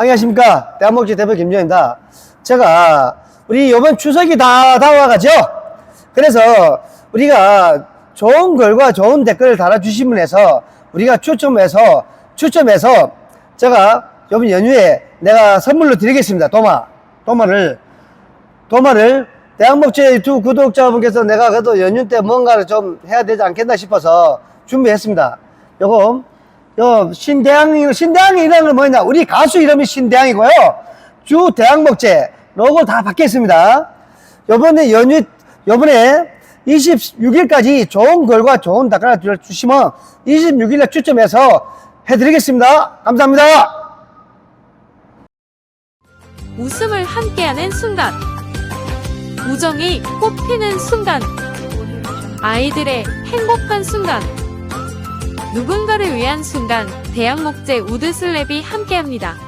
안녕하십니까. 대한목지 대표 김정입니다. 제가 우리 이번 추석이 다 다가가죠? 그래서 우리가 좋은 글과 좋은 댓글을 달아주신 분에서 우리가 추첨해서, 추첨해서 제가 이번 연휴에 내가 선물로 드리겠습니다. 도마. 도마를, 도마를 대한목재 유튜브 구독자분께서 내가 그래도 연휴 때 뭔가를 좀 해야 되지 않겠나 싶어서 준비했습니다. 요거, 요 신대항, 신대항이라는 건 뭐냐? 우리 가수 이름이 신대항이고요. 주 대항목재 로고 다 바뀌었습니다. 요번에 연휴, 요번에 26일까지 좋은 글과 좋은 댓글 주시면 26일에 추첨해서 해드리겠습니다. 감사합니다. 웃음을 함께하는 순간. 우정이 꽃피는 순간. 아이들의 행복한 순간. 누군가를 위한 순간. 대학목재 우드슬랩이 함께합니다.